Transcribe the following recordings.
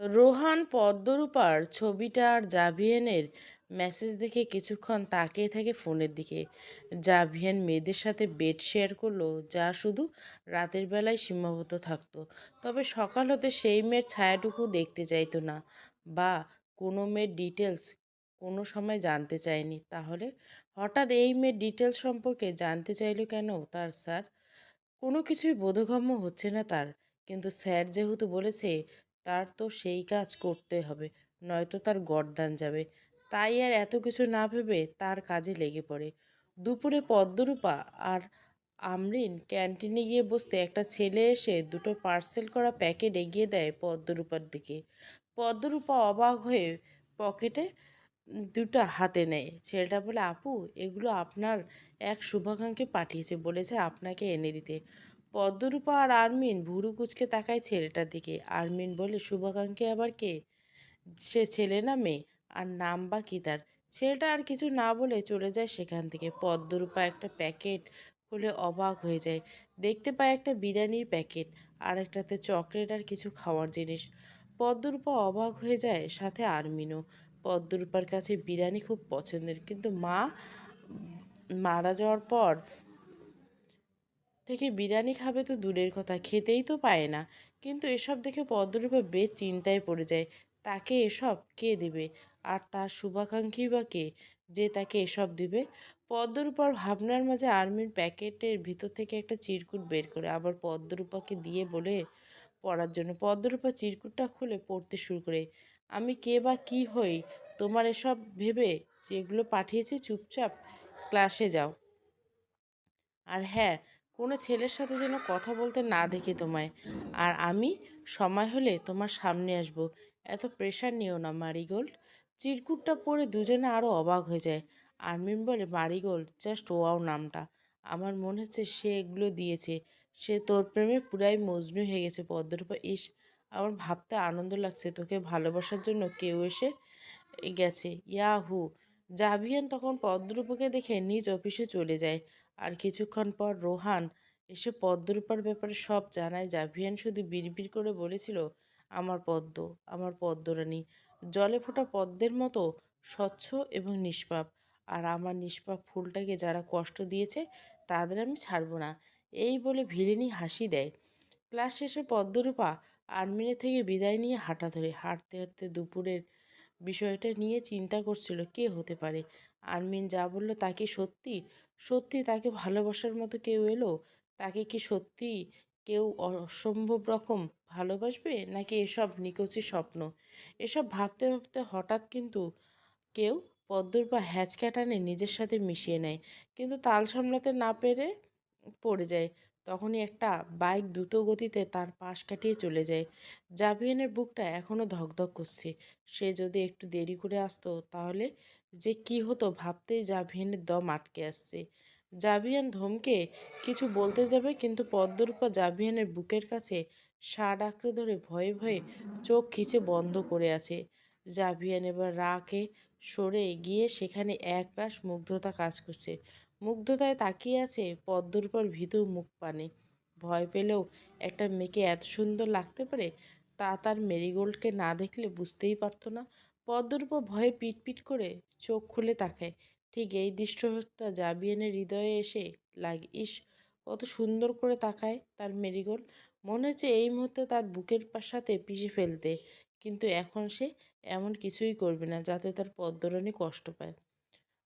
রোহান পদ্মরূপার ছবিটা আর জাভিয়েনের মেসেজ দেখে কিছুক্ষণ তাকিয়ে থাকে ফোনের দিকে। জাভিয়েন মেয়েদের সাথে বেড শেয়ার করল, যা শুধু রাতের বেলায় সীমাবদ্ধ থাকতো। তবে সকাল হতে সেই মেয়ের ছায়াটুকু দেখতে চাইতো না বা কোনো মেয়ের ডিটেলস কোনো সময় জানতে চায়নি। তাহলে হঠাৎ এই মেয়ের ডিটেলস সম্পর্কে জানতে চাইলো কেন তার স্যার? কোনো কিছুই বোধগম্য হচ্ছে না তার। কিন্তু স্যার যেহেতু বলেছে তার তো সেই কাজ করতে হবে, নয়তো তার গরদান যাবে। তাই আর এত কিছু না ভেবে তার কাজে লেগে পড়ে। দুপুরে পদ্মরূপা আর আমরিন ক্যান্টিনে গিয়ে বসতে একটা ছেলে এসে দুটো পার্সেল করা প্যাকেট এগিয়ে দেয় পদ্মরূপার দিকে। পদ্মরূপা অবাক হয়ে পকেটে দুটো হাতে নেয়। ছেলেটা বলে, আপু, এগুলো আপনার এক শুভাকাঙ্ক্ষী পাঠিয়েছে, বলেছে আপনাকে এনে দিতে। পদ্মরূপা আর আরমিন ভুরু কুচকে তাকায় ছেলেটার দিকে। আরমিন বলে, শুভাকাঙ্ক্ষী আবার কে? সে ছেলে না মেয়ে? আর নাম বা কি তার? ছেলেটা আর কিছু না বলে চলে যায় সেখান থেকে। পদ্মরূপা একটা প্যাকেট খুলে অবাক হয়ে যায়। দেখতে পায় একটা বিরিয়ানির প্যাকেট, আর একটাতে চকলেট আর কিছু খাওয়ার জিনিস। পদ্মরূপা অবাক হয়ে যায়, সাথে আরমিনও। পদ্মরূপার কাছে বিরিয়ানি খুব পছন্দের, কিন্তু মা মারা যাওয়ার পর থেকে বিরিয়ানি খাবে তো দূরের কথা, খেতেই তো পায় না। কিন্তু এসব দেখে পদ্মরূপা বেশ চিন্তায় পড়ে যায়, তাকে এসব কে দেবে? আর তার শুভাকাঙ্ক্ষী বা কে যে তাকে এসব দিবে? পদ্মরূপার ভাবনার মাঝে আর্মির প্যাকেটের ভিতর থেকে একটা চিরকুট বের করে আবার পদ্মরূপাকে দিয়ে বলে পড়ার জন্য। পদ্মরূপা চিরকুটটা খুলে পড়তে শুরু করে, আমি কে বা কি হই? তোমার এসব ভেবে যেগুলো পাঠিয়েছি চুপচাপ ক্লাসে যাও। আর হ্যাঁ কোনো ছেলের সাথে যেন কথা বলতে না দেখি তোমায়। আর আমি সময় হলে তোমার সামনে আসব। এত প্রেশার নিও না, মারিগোল্ড। চিরকুটটা পরে দুজনে আরও অবাক হয়ে যায়। আরমিন বলে, মারিগোল্ড জাস্ট ওয়াও নামটা। আমার মনে হচ্ছে সে এগুলো দিয়েছে। সে তোর প্রেমে পুরাই মজনু হয়ে গেছে, পদ্মরূপা। ইস, আমার ভাবতে আনন্দ লাগছে। তোকে ভালোবাসার জন্য কেউ এসে গেছে। ইয়াহু! জাভিয়ান তখন পদ্মরূপাকে দেখে নিজ অফিসে চলে যায়। আর কিছুক্ষণ পর রোহান এসে পদ্মরূপার ব্যাপারে সব জানায়। জাভিয়ান শুধু বিড়বিড় করে বলেছিল, আমার পদ্ম, আমার পদ্মরানী, জলে ফোটা পদ্মের মতো স্বচ্ছ এবং নিষ্পাপ। আর আমার নিষ্পাপ ফুলটাকে যারা কষ্ট দিয়েছে, তাদের আমি ছাড়বো না। এই বলে ভিলেনি হাসি দেয়। ক্লাস শেষে পদ্মরূপা আর্মিনে থেকে বিদায় নিয়ে হাঁটা ধরে, হাঁটতে হাঁটতে দুপুরের বিষয়টা নিয়ে চিন্তা করছিল, কে হতে পারে? আরমিন যা বলল তা কি সত্যি সত্যি তাকে ভালোবাসার মতো কেউ এলো? তাকে কি সত্যি কেউ অসম্ভব রকম ভালোবাসবে? নাকি এসব নিকচি স্বপ্ন? এসব ভাবতে ভাবতে হঠাৎ কিন্তু কেউ পদ্মর বা হ্যাচকা টানে নিজের সাথে মিশিয়ে নেয়। কিন্তু তাল সামলাতে না পেরে পড়ে যায়। তখনই একটা বাইক দ্রুত গতিতে তার পাশ কাটিয়ে চলে যায়। জাভিয়ানের বুকটা এখনও ধকধক করছে। সে যদি একটু দেরি করে আসতো, তাহলে যে কি হতো ভাবতেই জাভিয়ানের দম আটকে আসছে। জাভিয়ান ধমকে কিছু বলতে যাবে, কিন্তু পদ্মরূপা জাভিয়ানের বুকের কাছে শার্ট আঁকড়ে ধরে ভয়ে ভয়ে চোখ খিচে বন্ধ করে আছে। জাভিয়ান এবার রাকে সরে গিয়ে সেখানে একরাশ মুগ্ধতা কাজ করছে। মুগ্ধতায় তাকিয়ে আছে পদ্মরূপার ভীতু মুখ পানে। ভয় পেলেও একটা মেয়েকে এত সুন্দর লাগতে পারে তা তার মেরিগোল্ডকে না দেখলে বুঝতেই পারতো না পদ্মরূপা ভয়ে পিটপিট করে চোখ খুলে তাকায়। ঠিক এই দৃশ্যটা জাবিয়ানের হৃদয়ে এসে লাগে। ইস, কত সুন্দর করে তাকায় তার মেরিগোল্ড মনে হচ্ছে এই মুহূর্তে তার বুকের সাথে পিষে ফেলতে। কিন্তু এখন সে এমন কিছুই করবে না যাতে তার পদ্মরানী কষ্ট পায়।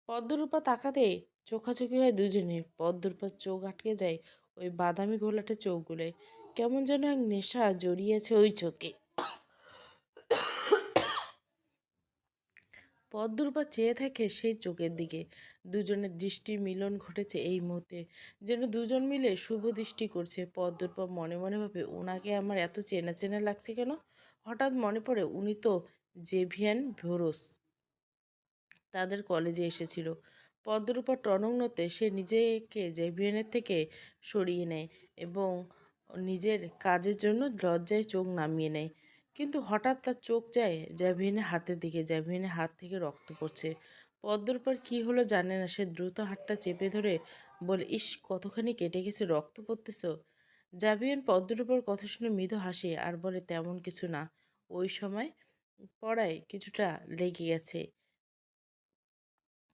পদ্মরূপা তাকাতে চোখাচোখি হয় দুজনের পদ্মরূপার চোখ আটকে যায় ওই বাদামি ঘোলাটে চোখগুলোয়। কেমন যেন এক নেশা জড়িয়েছে ওই চোখে। পদ্মরূপা চেয়ে থাকে সেই চোখের দিকে। দুজনের দৃষ্টির মিলন ঘটেছে এই মুহূর্তে। যেন দুজন মিলে শুভ দৃষ্টি করছে। পদ্মরূপা মনে মনে ভাবে, ওনাকে আমার এত চেনা চেনা লাগছে কেন? হঠাৎ মনে পড়ে, উনি তো জেভিয়ান ভোরস। তাদের কলেজে এসেছিল। পদ্মরূপা টনক সে নিজেকে জেভিয়ানের থেকে সরিয়ে নেয় এবং নিজের কাজের জন্য লজ্জায় চোখ নামিয়ে নেয়। হঠাৎ তার চোখ যায় জ্যাভিনের হাতের দিকে জ্যাভিনের হাত থেকে রক্ত পড়ছে। পদ্মর পর কী হলো জানে না, সে দ্রুত হাতটা চেপে ধরে বলে, ইস, কতখানি কেটে গেছে, রক্ত পড়তেছ? জাভিয়ান পদ্মর উপর কথা শুনে মৃদু হাসে আর বলে, তেমন কিছু না। ওই সময় পড়ায় কিছুটা লেগে গেছে।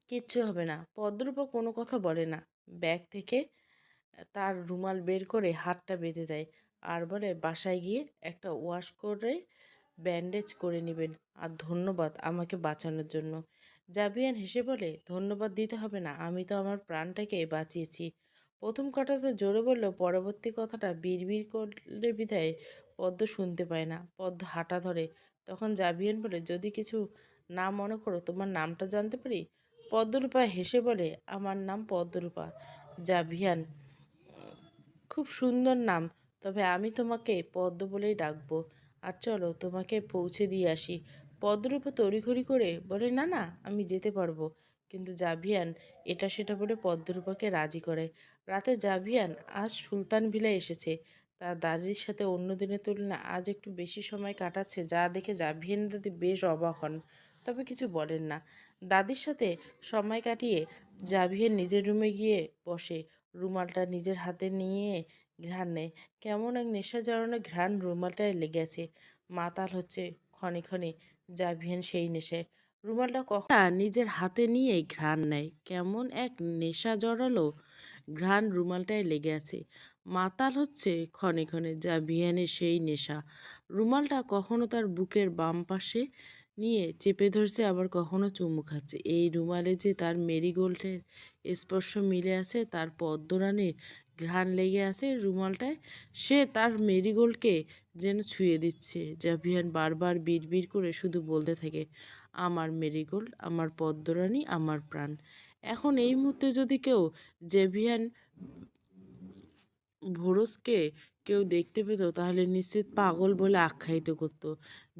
কিচ্ছু হবে না। পদ্মরূপা কোনো কথা বলে না। ব্যাগ থেকে তার রুমাল বের করে হাতটা বেঁধে দেয়। আর বলে বাসায় গিয়ে একটা ওয়াশ করে ব্যান্ডেজ করে নেবেন। আর ধন্যবাদ আমাকে বাঁচানোর জন্য। জাবিয়ান হেসে বলে, ধন্যবাদ দিতে হবে না, আমি তো আমার প্রাণটাকে বাঁচিয়েছি। প্রথম কথা তো জোরে বলল পরবর্তী কথাটা বিড়বিড় করলে বিধায় পদ্ম শুনতে পায় না, পদ্ম হাঁটা ধরে। তখন জাবিয়ান বলে, যদি কিছু না মনে করো, তোমার নামটা জানতে পারি? পদ্মরূপা হেসে বলে, আমার নাম পদ্মরূপা। জাভিয়ান খুব সুন্দর নাম তবে আমি তোমাকে পদ্ম বলেই ডাকবো। আর চলো তোমাকে পৌঁছে দিয়ে আসি। পদ্মরূপা তড়িঘড়ি করে বলে, না না, আমি যেতে পারব। কিন্তু জাভিয়ান এটা সেটা বলে পদ্মরূপাকে রাজি করে। রাতে জাভিয়ান আজ সুলতান ভিলায় এসেছে। তার দাদির সাথে অন্য দিনের তুলনায় আজ একটু বেশি সময় কাটাচ্ছে, যা দেখে জাভিয়ান দাদি বেশ অবাক হন। তবে কিছু বলেন না। দাদির সাথে সময় কাটিয়ে জাভিয়ান নিজের রুমে গিয়ে বসে। রুমালটা নিজের হাতে নিয়ে ঘ্রাণ। নেয় কেমন এক নেশা জড়ানো ঘ্রাণ রুমালটায় লেগে আছে। মাতাল হচ্ছে ক্ষণে ক্ষণে জাভিয়ান সেই নেশায়। রুমালটা কখন নিজের হাতে নিয়ে ঘ্রাণ নেয়। কেমন এক নেশা জড়ালো ঘ্রাণ রুমালটায় লেগে আছে। মাতাল হচ্ছে ক্ষণে ক্ষণে যা জাভিয়ানের সেই নেশা। রুমালটা কখনো তার বুকের বাম পাশে নিয়ে চেপে ধরছে, আবার কখনো চুমু খাচ্ছে। এই রুমালে যে তার মেরিগোল্ডের স্পর্শ মিলে আছে, তার পদ্মরানীর ঘ্রাণ লেগে আছে রুমালটায়, সে তার মেরিগোল্ডকে যেন ছুঁয়ে দিচ্ছে। জাভিয়ান বারবার বিড়বিড় করে শুধু বলতে থাকে, আমার মেরিগোল্ড, আমার পদ্মরানী, আমার প্রাণ। এখন এই মুহূর্তে যদি কেউ জেভিয়ান ভোরসকে কেউ দেখতে পেত, তাহলে নিশ্চিত পাগল বলে আখ্যায়িত করত।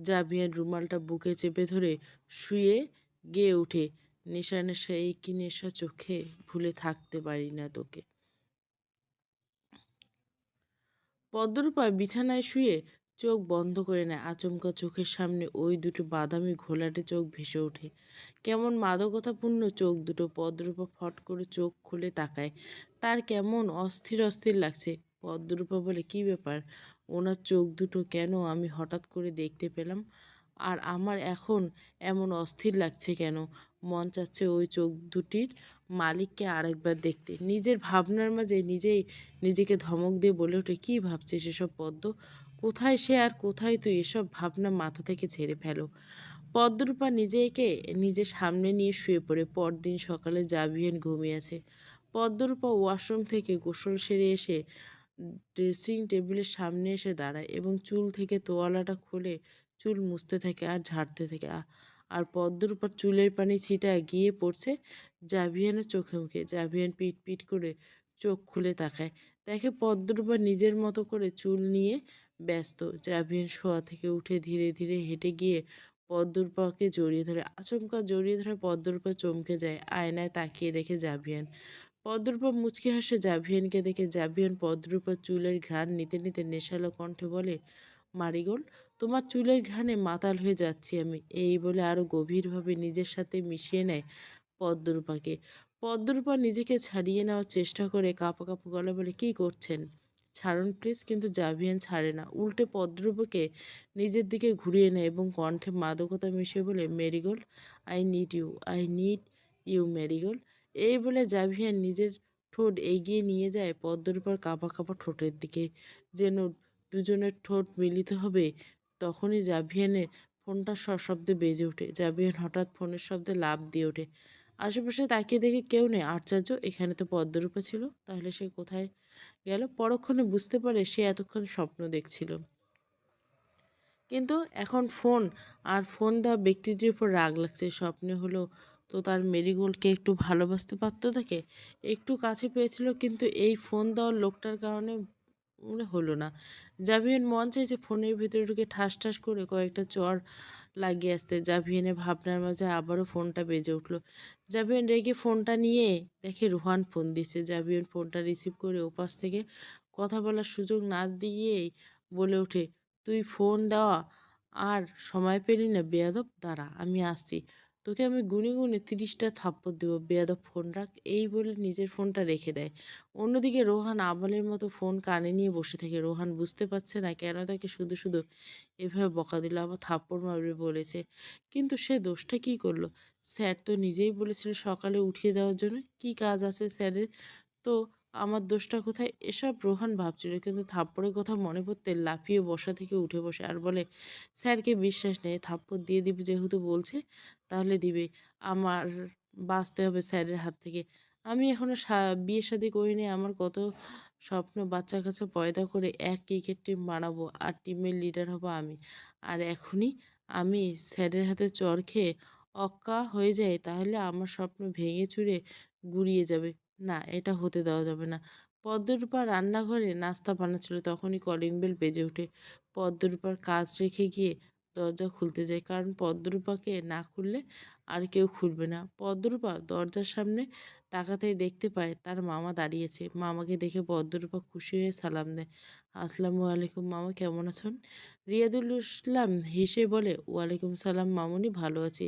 জাভিয়ান রুমালটা বুকে চেপে ধরে শুয়ে গেয়ে উঠে নেশা নেশা এই কি নেশা চোখে ভুলে থাকতে পারি না তোকে। পদ্মরূপা বিছানায় শুয়ে চোখ বন্ধ করে নেয়। আচমকা চোখের সামনে ওই দুটো বাদামি ঘোলাটে চোখ ভেসে ওঠে। কেমন মাদকতাপূর্ণ চোখ দুটো পদ্মরূপা ফট করে চোখ খুলে তাকায়। তার কেমন অস্থির অস্থির লাগছে। পদ্মরূপা বলে, কি ব্যাপার? ওনার চোখ দুটো কেন আমি হঠাৎ করে দেখতে পেলাম? আর আমার এখন এমন অস্থির লাগছে কেন? মন চাচ্ছে ওই চোখ দুটির মালিককে আরেকবার দেখতে। নিজের ভাবনার মাঝে নিজেই নিজেকে ধমক দিয়ে বলে ওঠে, কী ভাবছিস এসব পদ্ম? কোথায় সে আর কোথায় তুই এসব ভাবনা মাথা থেকে ছেড়ে ফেলো? পদ্মরূপা নিজেকে নিজের সামনে নিয়ে শুয়ে পড়ে। পরদিন সকালে জাভিয়েন ঘুমিয়েছে পদ্মরূপা ওয়াশরুম থেকে গোসল সেরে এসে ড্রেসিং টেবিলের সামনে এসে দাঁড়ায় এবং চুল থেকে তোয়ালাটা খুলে চুল মুছতে থাকে আর ঝাড়তে থাকে। আর পদ্মর উপর চুলের পানি ছিটা গিয়ে পড়ছে জাভিয়ানের চোখে মুখে। জাভিয়ান পিট পিট করে চোখ খুলে তাকায়। দেখে পদ্মর উপর নিজের মতো করে চুল নিয়ে ব্যস্ত। জাভিয়ান শোয়া থেকে উঠে ধীরে ধীরে হেঁটে গিয়ে পদ্মরূপাকে জড়িয়ে ধরে। আচমকা জড়িয়ে ধরে পদ্মরূপা চমকে যায়, আয়নায় তাকিয়ে দেখে জাভিয়ান। পদ্মরূপা মুচকি হাসে জাভিয়ানকে দেখে জাভিয়ান পদ্মরূপার চুলের ঘ্রাণ নিতে নিতে নেশালো কণ্ঠে বলে মারিগোল্ড তোমার চুলের ঘ্রাণে মাতাল হয়ে যাচ্ছি আমি। এই বলে আরও গভীরভাবে নিজের সাথে মিশিয়ে নেয় পদ্মরূপাকে। পদ্মরূপা নিজেকে ছাড়িয়ে নেওয়ার চেষ্টা করে কাঁপা কাঁপা গলা বলে, কী করছেন? ছাড়ুন প্লিজ, কিন্তু জাভিয়ান ছাড়ে না। উল্টে পদ্মরূপকে নিজের দিকে ঘুরিয়ে নেয় এবং কণ্ঠে মাদকতা মিশিয়ে বলে, marigold, I need you, I need you marigold. এই বলে জাভিয়ান নিজের ঠোঁট এগিয়ে নিয়ে যায় পদ্মরূপার কাঁপা কাঁপা ঠোঁটের দিকে। যেন দুজনের ঠোঁট মিলিত হবে তখনই জাভিয়ানের ফোনটা সশব্দে বেজে ওঠে। জাভিয়ান হঠাৎ ফোনের শব্দে লাভ দিয়ে ওঠে। আশেপাশে তাকিয়ে দেখে কেউ নেই। আশ্চর্য, এখানে তো পদ্মরূপা ছিল। তাহলে সে কোথায় গেল? পরক্ষণে বুঝতে পারে সে এতক্ষণ স্বপ্ন দেখছিল। কিন্তু এখন ফোন, আর ফোন দেওয়া ব্যক্তিটির উপর রাগ লাগছে। স্বপ্নে হলো, তো তার মেরিগোল্ডকে একটু ভালোবাসতে পারতো তাকে? একটু কাছে পেয়েছিল, কিন্তু এই ফোন দেওয়ার লোকটার কারণে হলো না। জাভিয়ান মন চাইছে ফোনের ভিতরে ঢুকে ঠাস ঠাস করে কয়েকটা চর লাগিয়ে আসতে। জাভিয়ানের ভাবনার মাঝে আবারও ফোনটা বেজে উঠল। জাভিয়ান রেগে ফোনটা নিয়ে দেখে রুহান ফোন দিচ্ছে। জাভিয়ান ফোনটা রিসিভ করে ওপাশ থেকে কথা বলার সুযোগ না দিয়েই বলে ওঠে, তুই ফোন দেওয়া আর সময় পেলি না, বেয়াদব, দাঁড়া, আমি আসছি। তোকে আমি গুনে গুনে তিরিশটা থাপ্পড় দেবো, বেয়াদব ফোন রাখ। এই বলে নিজের ফোনটা রেখে দেয়। অন্যদিকে রোহান আবালের মতো ফোন কানে নিয়ে বসে থাকে। রোহান বুঝতে পারছে না কেন তাকে শুধু শুধু এভাবে বকা দিল, আবার থাপ্পড় মারবে বলেছে। কিন্তু সে দোষটা কী করল? স্যার তো নিজেই বলেছিল সকালে উঠিয়ে দেওয়ার জন্য। কি কাজ আছে স্যারের? তো আমার দোষটা কোথায়? এসব রোহান ভাবছিল, কিন্তু থাপ্পড়ের কথা মনে পড়তে লাফিয়ে বসা থেকে উঠে বসে আর বলে, স্যারকে বিশ্বাস নেই, থাপ্পড় দিয়ে দিবে যেহেতু বলছে, তাহলে দিবে। আমার বাঁচতে হবে স্যারের হাত থেকে। আমি এখনও বিয়ে শাদি করিনি, আমার কত স্বপ্ন বাচ্চা কাছে পয়দা করে এক ক্রিকেট টিম বানাবো আর টিমের লিডার হব আমি। আর এখনই আমি স্যারের হাতে চর খেয়ে অক্কা হয়ে যাই, তাহলে আমার স্বপ্ন ভেঙে চুরে গুড়িয়ে যাবে। না, এটা হতে দেওয়া যাবে না। পদ্মরূপা রান্নাঘরে নাস্তা বানাচ্ছিল তখনই কলিং বেল বেজে ওঠে। পদ্মরূপার কাজ রেখে গিয়ে দরজা খুলতে যায়, কারণ পদ্মরূপাকে না খুললে আর কেউ খুলবে না। পদ্মরূপা দরজার সামনে তাকাতেই দেখতে পায় তার মামা দাঁড়িয়েছে। মামাকে দেখে পদ্মরূপা খুশি হয়ে সালাম দেয়। আসসালামু আলাইকুম মামা, কেমন আছেন? রিয়াদুল ইসলাম হেসে বলে, ওয়ালাইকুম সালাম মামুনি, ভালো আছি।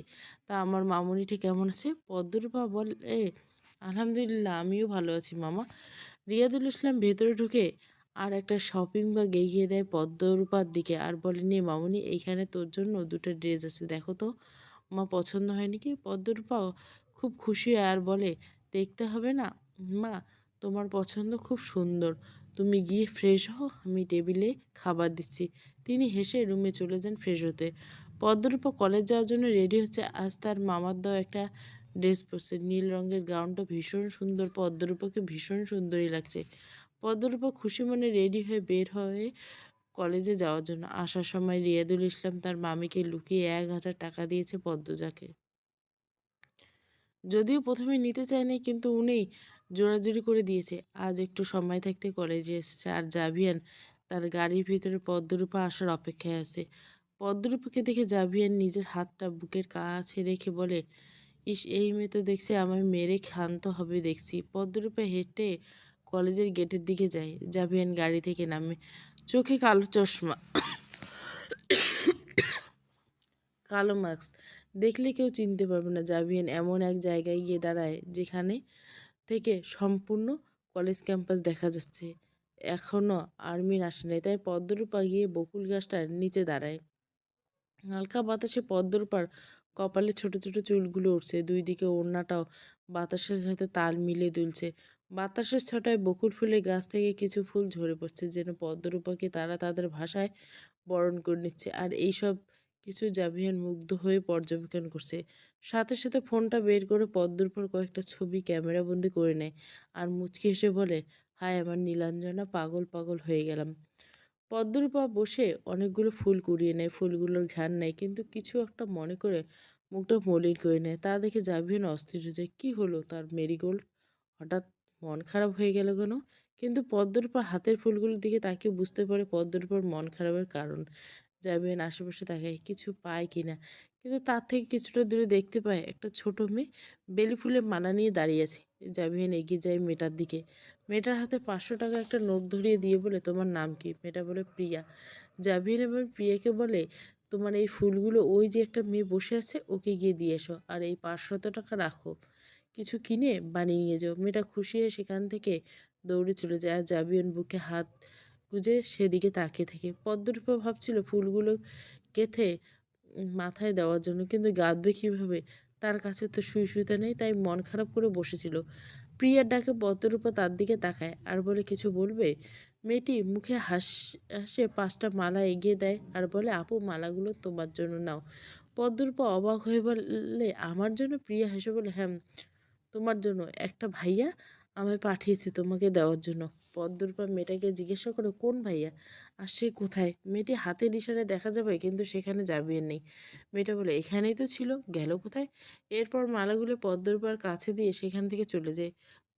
তা আমার মামুনিটি কেমন আছে? পদ্মরূপা বলে আলহামদুলিল্লাহ, আমিও ভালো আছি মামা। রিয়াদুল ইসলাম ভেতরে ঢুকে আর একটা শপিং ব্যাগ এগিয়ে দেয় পদ্মরূপার দিকে আর বলে নিয়ে মামুনি এইখানে তোর জন্য দুটো ড্রেস আছে, দেখো তো। মা পছন্দ হয়নি কি? পদ্মরূপা খুব খুশি হয় আর বলে, দেখতে হবে না? মা, তোমার পছন্দ খুব সুন্দর। তুমি গিয়ে ফ্রেশ হও, আমি টেবিলে খাবার দিচ্ছি। তিনি হেসে রুমে চলে যান ফ্রেশ হতে। পদ্মরূপা কলেজ যাওয়ার জন্য রেডি হচ্ছে। আজ তার মামার দাও একটা ড্রেস পরছে। নীল রঙের গাউনটা ভীষণ সুন্দর, পদ্মরূপাকে ভীষণ সুন্দরই লাগছে। পদ্মরূপা খুশি মনে রেডি হয়ে বের হয়ে কলেজে যাওয়ার জন্য আসার সময় রিয়াদুল ইসলাম তার মামিকে লুকিয়ে এক হাজার টাকা দিয়েছে পদ্মজাকে। যদিও প্রথমে নিতে চায়নি, কিন্তু উনি জোরাজুরি করে দিয়েছে। আজ একটু সময় থাকতে কলেজে এসেছে আর জাভিয়ান তার গাড়ির ভিতরে পদ্মরূপা আসার অপেক্ষায় আছে। পদ্মরূপাকে দেখে জাভিয়ান নিজের হাতটা বুকের কাছে রেখে বলে ইস, এই মেয়ে তো দেখছি আমায় মেরে ক্ষান্ত হবে দেখছি। পদ্মরূপে হেঁটে কলেজের গেটের দিকে যায়। জাভিয়ান গাড়ি থেকে নামে। চোখে কালো চশমা। কালো মাস্ক। দেখলে কেউ চিনতে পারবে না জাভিয়ান এমন এক জায়গায় গিয়ে দাঁড়ায়, যেখানে থেকে সম্পূর্ণ কলেজ ক্যাম্পাস দেখা যাচ্ছে। এখনও আর্মির নাই, তাই পদ্মরূপা গিয়ে বকুল গাছটার নিচে দাঁড়ায়। হালকা বাতাসে পদ্মরূপার কপালে ছোট ছোট চুলগুলো উঠছে দুই দিকে ওড়নাটাও বাতাসের সাথে তাল মিলিয়ে দুলছে। বাতাসের ছটায় বকুল ফুলের গাছ থেকে কিছু ফুল ঝরে পড়ছে, যেন পদ্মরূপাকে তারা তাদের ভাষায় বরণ করে নিচ্ছে। আর এইসব কিছু জাভিয়ান মুগ্ধ হয়ে পর্যবেক্ষণ করছে। সাথে সাথে ফোনটা বের করে পদ্মরূপার কয়েকটা ছবি ক্যামেরাবন্দি করে নেয়। আর মুচকি এসে বলে, হায়, আমার নীলাঞ্জনা, পাগল পাগল হয়ে গেলাম। পদ্মরূপা বসে অনেকগুলো ফুল কুড়িয়ে নেয়, ফুলগুলোর ঘ্রাণ নেয়, কিন্তু কিছু একটা মনে করে মুখটা মলিন করে নেয়। তা দেখে জাভিয়ান অস্থির হয়ে যায়, কী হলো তার মেরিগোল্ড? হঠাৎ মন খারাপ হয়ে গেল কেন? কিন্তু পদ্মর পদ্মরূপা হাতের ফুলগুলোর দিকে তাকে বুঝতে পারে পদ্মরূপার মন খারাপের কারণ। যাবেন আশেপাশে তাকায়, কিছু পায় কি না? কিন্তু তার থেকে কিছুটা দূরে দেখতে পায় একটা ছোট মেয়ে বেলি ফুলের মালা নিয়ে দাঁড়িয়ে আছে। জাবিয়ান এগিয়ে যায় মেয়েটার দিকে। মেয়েটার হাতে পাঁচশো টাকা একটা নোট ধরিয়ে দিয়ে বলে, তোমার নাম কি? মেয়েটা বলে, প্রিয়া। জাবিয়ান এবং প্রিয়াকে বলে, তোমার এই ফুলগুলো ওই যে একটা মেয়ে বসে আছে, ওকে গিয়ে দিয়ে এসো আর এই পাঁচশত টাকা রাখো। কিছু কিনে বানিয়ে নিয়ে যাও। মেয়েটা খুশি হয়ে সেখান থেকে দৌড়ে চলে যায় আর জাবিয়ান বুকে হাত গুজে সেদিকে তাকিয়ে থাকে। পদ্মরূপা ভাবছিল ফুলগুলো গেথে মাথায় দেওয়ার জন্য, কিন্তু গাঁদবে কীভাবে? তার কাছে তো শুই শুইতে নেই, তাই মন খারাপ করে বসেছিল। প্রিয়ার ডাকে পদ্মরূপা তার দিকে তাকায় আর বলে, কিছু বলবে? মেয়েটি মুখে হাস, হাসে পাঁচটা মালা এগিয়ে দেয় আর বলে, আপু, মালাগুলো তোমার জন্য নাও। পদ্মরূপা অবাক হয়ে বলে আমার জন্য? প্রিয়া হেসে বলে হ্যাঁ তোমার জন্য। একটা ভাইয়া আমায় পাঠিয়েছে তোমাকে দেওয়ার জন্য। পদ্মরূপা মেয়েটাকে জিজ্ঞাসা করে, কোন ভাইয়া? আর সে কোথায়? মেয়েটি হাতের ইশারায় দেখা যাবে, কিন্তু সেখানে যাবে নেই। মেয়েটা বলে, এখানেই তো ছিল, গেল কোথায়? এরপর মালাগুলো পদ্মরূপার কাছে দিয়ে সেখান থেকে চলে যায়।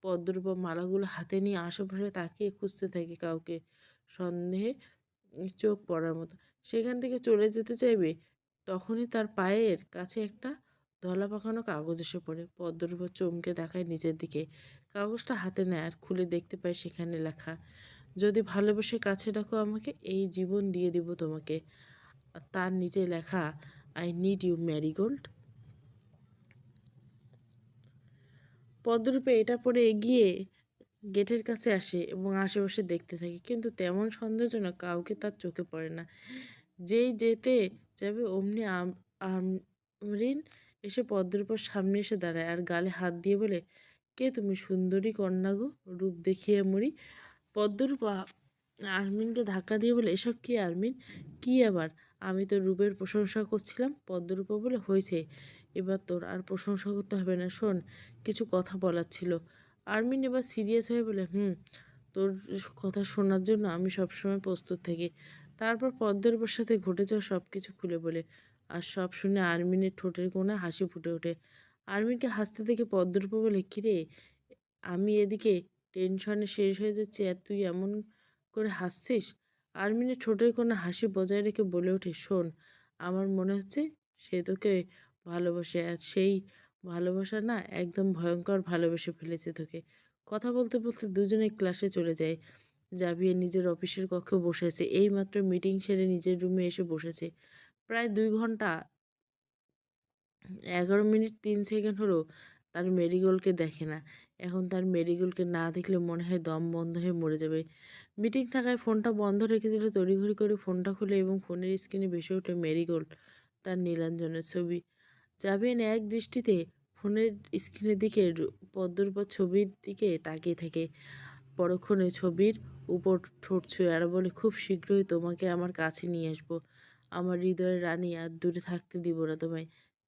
পদ্মরূপা মালাগুলো হাতে নিয়ে আশেপাশে তাকিয়ে খুঁজতে থাকে কাউকে। সন্দেহে চোখ পড়ার মতো। সেখান থেকে চলে যেতে চাইবে, তখনই তার পায়ের কাছে একটা ধলা পাকানো কাগজ এসে পড়ে। পদ্মর উপর চমকে দেখায় নিজের দিকে। কাগজটা হাতে নেয় আর খুলে দেখতে পায় সেখানে লেখা যদি ভালোবেসে কাছে রাখো আমাকে, এই জীবন দিয়ে দিব তোমাকে। তার নিচে লেখা আই নিড ইউ ম্যারিগোল্ড পদ্মরূপে এটা পরে এগিয়ে গেটের কাছে আসে এবং আশেপাশে দেখতে থাকে, কিন্তু তেমন সন্দেহজনক কাউকে তার চোখে পড়ে না। যেই যেতে যাবে, অমনি আম- আমরিন এসে পদ্মরূপার সামনে এসে দাঁড়ায় আর গালে হাত দিয়ে বলে, কে তুমি সুন্দরী কন্যা গো? রূপ দেখিয়ে মরি। পদ্মরূপা আরমিনকে ধাক্কা দিয়ে বলে, এসব কি আরমিন? কি আবার? আমি তো রূপের প্রশংসা করছিলাম, পদ্মরূপা বলে, হয়েছে। এবার তোর আর প্রশংসা করতে হবে না, শোন, কিছু কথা বলার ছিল। আরমিন এবার সিরিয়াস হয়ে বলে, হুম, তোর কথা শোনার জন্য আমি সবসময় প্রস্তুত থাকি। তারপর পদ্মরূপার সাথে ঘটে যাওয়া সব কিছু খুলে বলে, আর সব শুনে আরমিনের ঠোঁটের কোণে হাসি ফুটে ওঠে। আরমিনকে হাসতে দেখে পদ্মরূপা বলে, কিরে, আমি এদিকে টেনশনে শেষ হয়ে যাচ্ছে, আর তুই এমন করে হাসছিস? আরমিনের ঠোঁটের কোণে হাসি বজায় রেখে বলে ওঠে, শোন, আমার মনে হচ্ছে সে তোকে ভালোবাসে, আর সেই ভালোবাসা না একদম ভয়ঙ্কর ভালোবেসে ফেলেছে তোকে। কথা বলতে বলতে দুজনে ক্লাসে চলে যায়। জাবিয়ে নিজের অফিসের কক্ষে বসে আছে, এইমাত্র মিটিং সেরে নিজের রুমে এসে বসেছে। প্রায় দুই ঘণ্টা এগারো মিনিট তিন সেকেন্ড হলো তার মেরিগোলকে দেখে না। এখন তার মেরিগোলকে না দেখলে মনে হয় দম বন্ধ হয়ে মরে যাবে। মিটিং থাকায় ফোনটা বন্ধ রেখে রেখেছিল। তড়িঘড়ি করে ফোনটা খুলে এবং ফোনের স্ক্রিনে ভেসে ওঠে মেরিগোল্ড তার নীলাঞ্জনের ছবি। জাবিয়ান এক দৃষ্টিতে, ফোনের স্ক্রিনের দিকে রু- পদ্মরূপার ছবির দিকে তাকিয়ে থাকে। পরক্ষণে ছবির উপর ঠোঁট ছুঁয়ে আর বলে, খুব শীঘ্রই তোমাকে আমার কাছে নিয়ে আসব। আমার হৃদয়ের রানী, আর দূরে থাকতে দিব না তোমায়।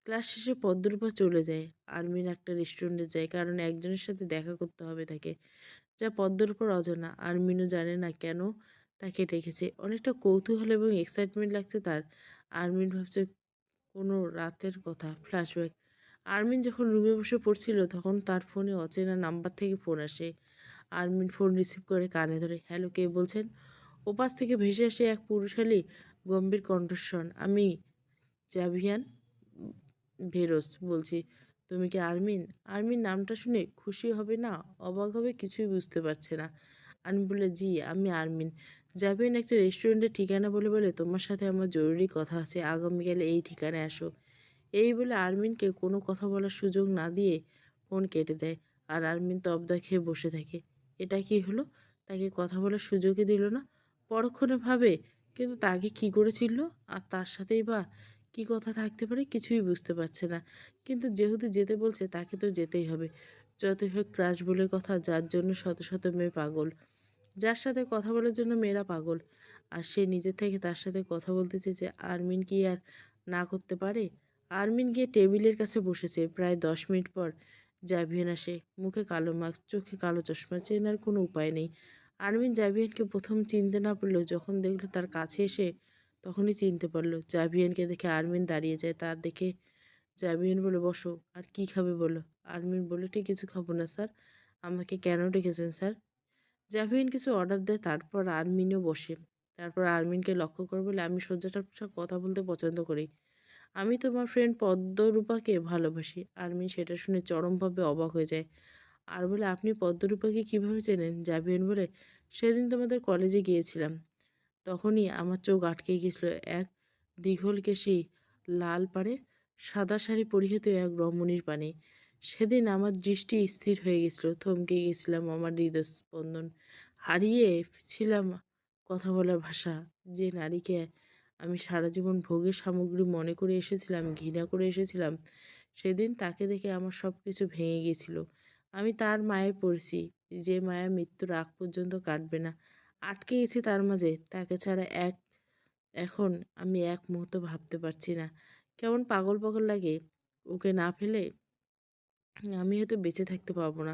ক্লাস শেষে পদ্মরূপা চলে যায়। আরমিন একটা রেস্টুরেন্টে যায়। কারণ একজনের সাথে দেখা করতে হবে তাকে, যা পদ্মরূপার অজানা। আরমিনও জানে না কেন তাকে ডেকেছে। অনেকটা কৌতূহল এবং এক্সাইটমেন্ট লাগছে তার। আর্মিন ভাবছে, কোনো রাতের কথা ফ্ল্যাশব্যাক আর্মিন যখন রুমে বসে পড়ছিল, তখন তার ফোনে অচেনা নাম্বার থেকে ফোন আসে। আর্মিন ফোন রিসিভ করে কানে ধরে, হ্যালো, কে বলছেন? ওপাশ থেকে ভেসে আসে এক পুরুষালী গম্ভীর কণ্ঠস্বর, আমি জাভিয়ান ভেরোস বলছি, তুমি কি আরমিন? আরমিন নামটা শুনে খুশি হবে না, অবাক হবে, কিছুই বুঝতে পারছে না। আমি বলে জি, আমি আরমিন। যাবেন একটা রেস্টুরেন্টের ঠিকানা বলে বলে তোমার সাথে আমার জরুরি কথা আছে, আগামীকালে এই ঠিকানায় আসো। এই বলে আরমিনকে কোনো কথা বলার সুযোগ না দিয়ে ফোন কেটে দেয় আর আরমিন তবদা খেয়ে বসে থাকে। এটা কি হলো? তাকে কথা বলার সুযোগই দিল না। পরক্ষণে ভাবে, কিন্তু তাকে কি করেছিল আর তার সাথেই বা কি কথা থাকতে পারে কিছুই বুঝতে পারছে না। কিন্তু যেহেতু যেতে বলছে, তাকে তো যেতেই হবে। যতই হোক ক্রাশ বলে কথা, যার জন্য শত শত মেয়ে পাগল। যার সাথে কথা বলার জন্য মেয়েরা পাগল। আর সে নিজে থেকে তার সাথে কথা বলতে চেয়েছে, আরমিন কি আর না করতে পারে? আরমিন গিয়ে টেবিলের কাছে বসেছে। প্রায় দশ মিনিট পর জাভিয়ান আসে। মুখে কালো মাস্ক, চোখে কালো চশমা চেনার কোনো উপায় নেই। আরমিন জাভিয়ানকে প্রথম চিনতে না পারলেও যখন দেখল তার কাছে এসে তখনই চিনতে পারল। জাভিয়ানকে দেখে আরমিন দাঁড়িয়ে যায়। তার দেখে জাভিয়ান বলে বসো, আর কি খাবে বলো? আরমিন বলে ঠিক কিছু খাব না, স্যার। আমাকে কেন ডেকেছেন, স্যার? জাভিয়ান কিছু অর্ডার দেয়, তারপর আরমিনও বসে। তারপর আরমিনকে লক্ষ্য করে বলে, আমি সোজাটার সাথে কথা বলতে পছন্দ করি। আমি তোমার ফ্রেন্ড পদ্মরূপাকে ভালোবাসি। আরমিন সেটা শুনে চরমভাবে অবাক হয়ে যায়। আর বলে, আপনি পদ্মরূপাকে কীভাবে চেনেন? জাভিয়ান বলে, সেদিন তোমাদের কলেজে গিয়েছিলাম। তখনই আমার চোখ আটকে গেছিল। এক দীঘল কেশি লাল পাড়ে, সাদা শাড়ি পরিহিত এক রমণীর পানে। সেদিন আমার দৃষ্টি স্থির হয়ে গেছিল, থমকে গেছিলাম আমার হৃদস্পন্দন হারিয়ে ছিলাম কথা বলার ভাষা যে নারীকে আমি সারা জীবন ভোগের সামগ্রী মনে করে এসেছিলাম, ঘৃণা করে এসেছিলাম, সেদিন তাকে দেখে আমার সব কিছু ভেঙে গেছিল। আমি তার মায়ে পড়ছি, যে মায়া মৃত্যুর আগ পর্যন্ত কাটবে না। আটকে গেছি তার মাঝে। তাকে ছাড়া এক, এখন আমি এক মুহূর্ত ভাবতে পারছি না। কেমন পাগল পাগল লাগে ওকে না ফেলে আমি হয়তো বেঁচে থাকতে পারব না।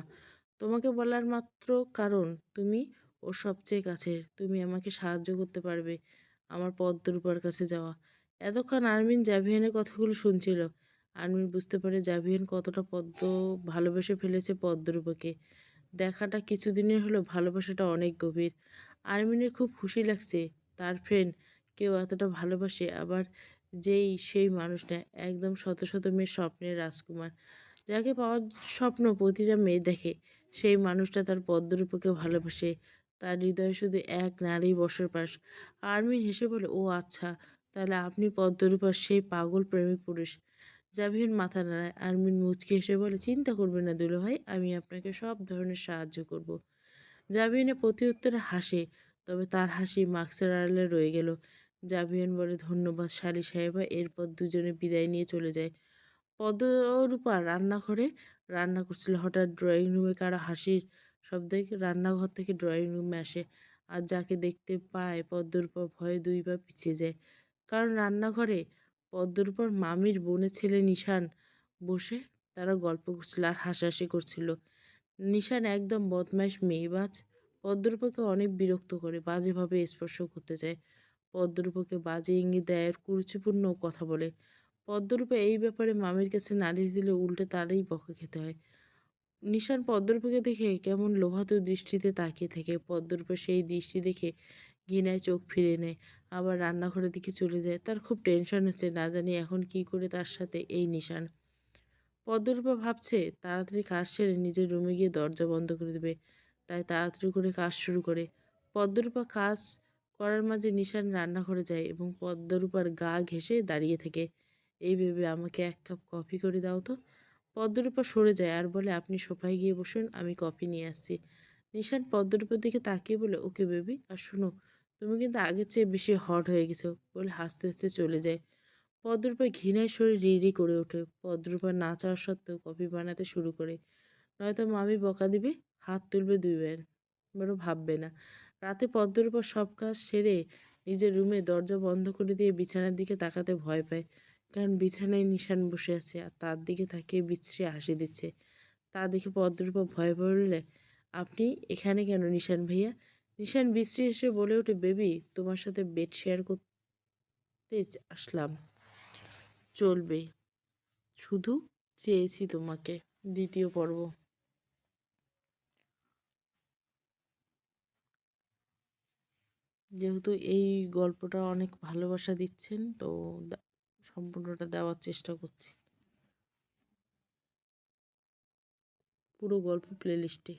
তোমাকে বলার মাত্র কারণ তুমি ও সবচেয়ে কাছের। তুমি আমাকে সাহায্য করতে পারবে আমার পদ্মরূপার কাছে যাওয়া। এতক্ষণ আরমিন জাভিয়ানের কথাগুলো শুনছিল। আরমিন বুঝতে পারে জাভিয়ান কতটা পদ্ম ভালোবেসে ফেলেছে পদ্মরূপাকে। দেখাটা কিছুদিনের হলো ভালোবাসাটা অনেক গভীর। আরমিনের খুব খুশি লাগছে। তার ফ্রেন্ড কেউ এতটা ভালোবাসে, আবার যেই সেই মানুষটা একদম শত শত মেয়ের স্বপ্নের রাজকুমার। যাকে পাওয়ার স্বপ্ন প্রতিটা মেয়ে দেখে, সেই মানুষটা তার পদ্মরূপকে ভালোবাসে। তার হৃদয়ে শুধু এক নারী বসবাস। আরমিন হেসে বলে, ও আচ্ছা তাহলে আপনি পদ্মরূপার সেই পাগল প্রেমিক পুরুষ। জাভিয়ান মাথা নাড়ায়। আর্মিন মুচকি হেসে বলে, চিন্তা করবেন না দুলো ভাই আমি আপনাকে সব ধরনের সাহায্য করব। জাভিয়ানের প্রতি উত্তরে হাসে, তবে তার হাসি মাস্কের আড়ালে রয়ে গেল। জাভিয়ান বলে, ধন্যবাদ শালি সাহেবা, এরপর দুজনে বিদায় নিয়ে চলে যায়। পদ্মরূপা রান্নাঘরে রান্না করছিল। হঠাৎ ড্রয়িং রুমে কারও হাসির শব্দে রান্নাঘর থেকে ড্রয়িং রুমে আসে আর যাকে দেখতে পায় পদ্মরূপা ভয়ে দুই পা পিছিয়ে যায়। কারণ রান্নাঘরে পদ্মরূপার মামির বোনের ছেলে নিশান বসে তারা গল্প করছিল আর হাসাহাসি করছিল। নিশান একদম বদমাইশ মেয়েবাজ পদ্মরূপাকে অনেক বিরক্ত করে, বাজেভাবে স্পর্শ করতে চায়। পদ্মরূপাকে বাজে ইঙ্গিত দেয়, আর কুরুচিপূর্ণ কথা বলে। পদ্মরূপা এই ব্যাপারে মামির কাছে নালিশ দিলে উল্টে তারই বকা খেতে হয়। নিশান পদ্মরূপাকে দেখে কেমন লোভাতুর দৃষ্টিতে তাকিয়ে থাকে। পদ্মরূপা সেই দৃষ্টি দেখে ঘৃণায় চোখ ফিরে নেয়, আবার রান্নাঘরের দিকে চলে যায়। তার খুব টেনশন হচ্ছে, না জানি এখন কি করে তার সাথে এই নিশান। পদ্মরূপা ভাবছে, তাড়াতাড়ি কাজ সেরে নিজের রুমে গিয়ে দরজা বন্ধ করে দেবে। তাই তাড়াতাড়ি করে কাজ শুরু করে। পদ্মরূপা কাজ করার মাঝে নিশান রান্নাঘরে যায় এবং পদ্মরূপার গা ঘেঁষে দাঁড়িয়ে থাকে। এই ভেবে আমাকে এক কাপ কফি করে দাও তো। পদ্মরূপা সরে যায় আর বলে, আপনি সোফায় গিয়ে বসুন, আমি কফি নিয়ে আসছি। নিশান পদ্মরূপার দিকে তাকিয়ে বলে, ওকে বেবি, আর শুনো, তুমি কিন্তু আগের চেয়ে বেশি হট হয়ে গেছো। বলে হাসতে হাসতে চলে যায়। পদ্মরূপা ঘৃণায় শরীর রিড়ি করে ওঠে। পদ্মরূপা না চাওয়া সত্ত্বেও কফি বানাতে শুরু করে। নয়তো মামি বকা দিবে, হাত তুলবে দুই বের বড় ভাববে না। রাতে পদ্মরূপা সব কাজ সেরে নিজের রুমে দরজা বন্ধ করে দিয়ে বিছানার দিকে তাকাতে ভয় পায়। কারণ বিছানায় নিশান বসে আছে আর তার দিকে তাকিয়ে বিশ্রী হাসি দিচ্ছে। তা দেখে পদ্মরূপা ভয় পড়লে আপনি এখানে কেন নিশান ভাইয়া? নিশান বিশ্রী এসে বলে ওঠে, বেবি, তোমার সাথে বেড শেয়ার করতে আসলাম। চলবে। শুধু চেয়েছি তোমাকে। দ্বিতীয় পর্ব। যেহেতু এই গল্পটা অনেক ভালোবাসা দিচ্ছেন, তো সম্পূর্ণটা দেওয়ার চেষ্টা করছি। পুরো গল্প প্লেলিস্টে